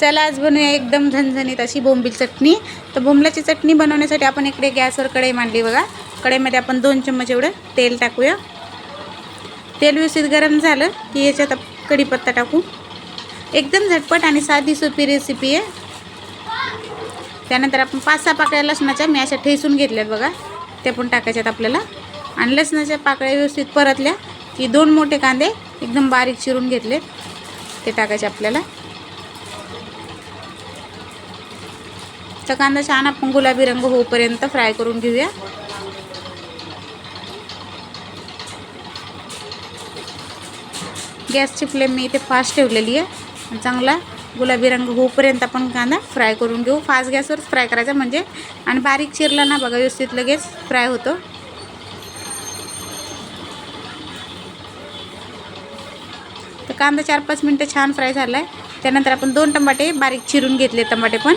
चला आज बनवूया एकदम झणझणीत अशी बोंबील चटणी. तर बोंबलाची चटणी बनवण्यासाठी आपण इकडे गॅसवर कढई मांडली बघा. कढईमध्ये आपण दोन चम्मच एवढं तेल टाकूया. तेल व्यवस्थित गरम झालं की याच्यात कढीपत्ता टाकू. एकदम झटपट आणि साधी सोपी रेसिपी आहे. त्यानंतर आपण पाच सहा पाकळ्या लसणाच्या मी अशा ठेसून घेतल्यात बघा. ते पण टाकायच्यात आपल्याला. आणि लसणाच्या पाकळ्या व्यवस्थित परतल्या की दोन मोठे कांदे एकदम बारीक चिरून घेतले ते टाकायचे आपल्याला. तर कांदा छान आपण गुलाबी रंग होईपर्यंत फ्राय करून घेऊया. गॅसची फ्लेम मी इथे फास्ट ठेवलेली आहे. चांगला गुलाबी रंग होईपर्यंत आपण कांदा फ्राय करून घेऊ. फास्ट गॅसवर फ्राय करायचा म्हणजे आणि बारीक चिरला ना बघा व्यवस्थित लगेच फ्राय होतो. तर कांदा चार पाच मिनटं छान फ्राय झाला आहे त्यानंतर आपण दोन टमाटे बारीक चिरून घेतले टमाटे पण.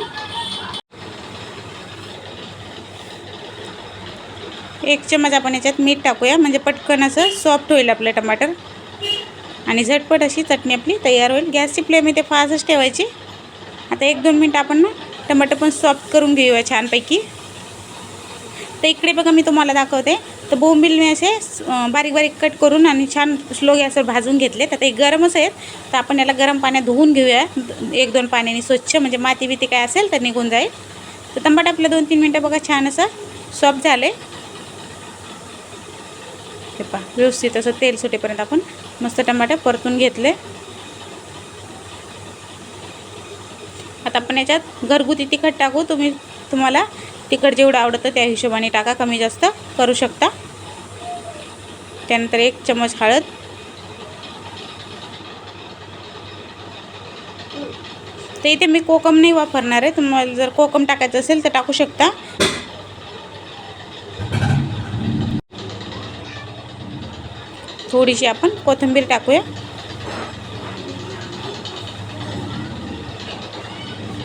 एक चमच आपण याच्यात मीठ टाकूया. म्हणजे पटकन असं सॉफ्ट होईल आपलं टमाटर. आणि झटपट अशी चटणी आपली तयार होईल. गॅसची फ्लेम इथे फास्टच ठेवायची. आता एक दोन मिनटं आपण ना टमाटर पण सॉफ्ट करून घेऊया छानपैकी. तर इकडे बघा मी तुम्हाला दाखवते. तर बोंबील मी असे बारीक बारीक कट करून आणि छान स्लो गॅसवर भाजून घेतले. तर ते गरमच आहेत. तर आपण याला गरम पाण्यात धुवून घेऊया. एक दोन पाण्याने स्वच्छ म्हणजे माती बिती काय असेल तर निघून जाईल. तर टमाटर आपलं दोन तीन मिनटं बघा छान असं सॉफ्ट झालं. आहे हे पहा. व्यवस्थित असं तेल सुटेपर्यंत आपण मस्त टमाटर परतून घेतले. आता आपण याच्यात घरगुती तिखट टाकू. तुम्ही तुम्हाला तिखट जेवढं आवडतं त्या हिशोबाने टाका. कमी जास्त करू शकता. त्यानंतर एक चमच हळद. तर इथे मी कोकम नाही वापरणार आहे. तुम्हाला जर कोकम टाकायचं असेल तर टाकू शकता. थोडीशी आपण कोथिंबीर टाकूया.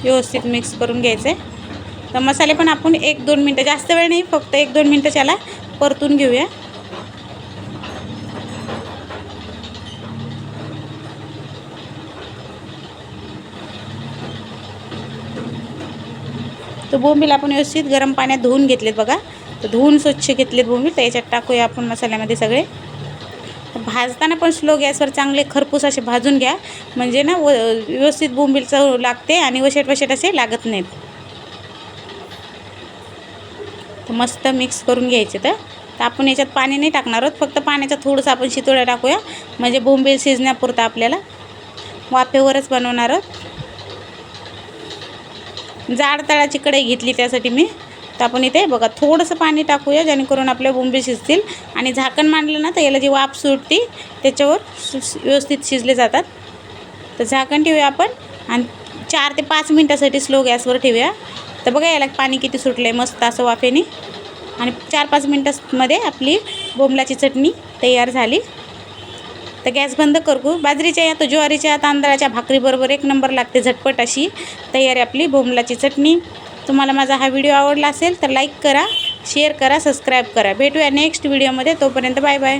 व्यवस्थित मिक्स करून घ्यायचं आहे तर मसाले पण आपण एक दोन मिनटं जास्त वेळ नाही फक्त एक दोन मिनटं त्याला परतून घेऊया. तर बोंबील आपण व्यवस्थित गरम पाण्यात धुवून घेतलेत बघा. तर धुवून स्वच्छ घेतलेत बोंबील तर याच्यात टाकूया आपण मसाल्यामध्ये सगळे. भाजताना पण स्लो गॅसवर चांगले खरपूस असे भाजून घ्या. म्हणजे ना व व्यवस्थित बोंबील चव लागते आणि वशेट वशेट असे लागत नाहीत. तर मस्त मिक्स करून घ्यायचे तर. तर आपण याच्यात पाणी नाही टाकणार आहोत फक्त पाण्याचा थोडंसं आपण शितोळ्या टाकूया. म्हणजे बोंबील शिजण्यापुरतं आपल्याला वाफेवरच बनवणार आहोत. जाड तळाची कढई घेतली त्यासाठी मी. तर आपण इथे बघा थोडंसं पाणी टाकूया जेणेकरून आपल्या बोंबे शिजतील. आणि झाकण मांडलं ना तर याला जी वाफ सुटती त्याच्यावर व्यवस्थित शिजले जातात. तर झाकण ठेवूया आपण आणि चार ते पाच मिनटासाठी स्लो गॅसवर ठेवूया. तर बघा याला पाणी किती सुटलं आहे मस्त असं वाफेने. आणि चार पाच मिनटामध्ये आपली बोंबलाची चटणी तयार झाली. तर गॅस बंद करू बाजरीच्या या तर ज्वारीच्या तांदळाच्या भाकरीबरोबर एक नंबर लागते झटपट अशी तयारी आपली बोंबलाची चटणी. तुम्हाला माझा हा व्हिडिओ आवडला असेल तर लाईक करा शेअर करा सबस्क्राईब करा. भेटूया नेक्स्ट व्हिडिओमध्ये. तोपर्यंत बाय बाय.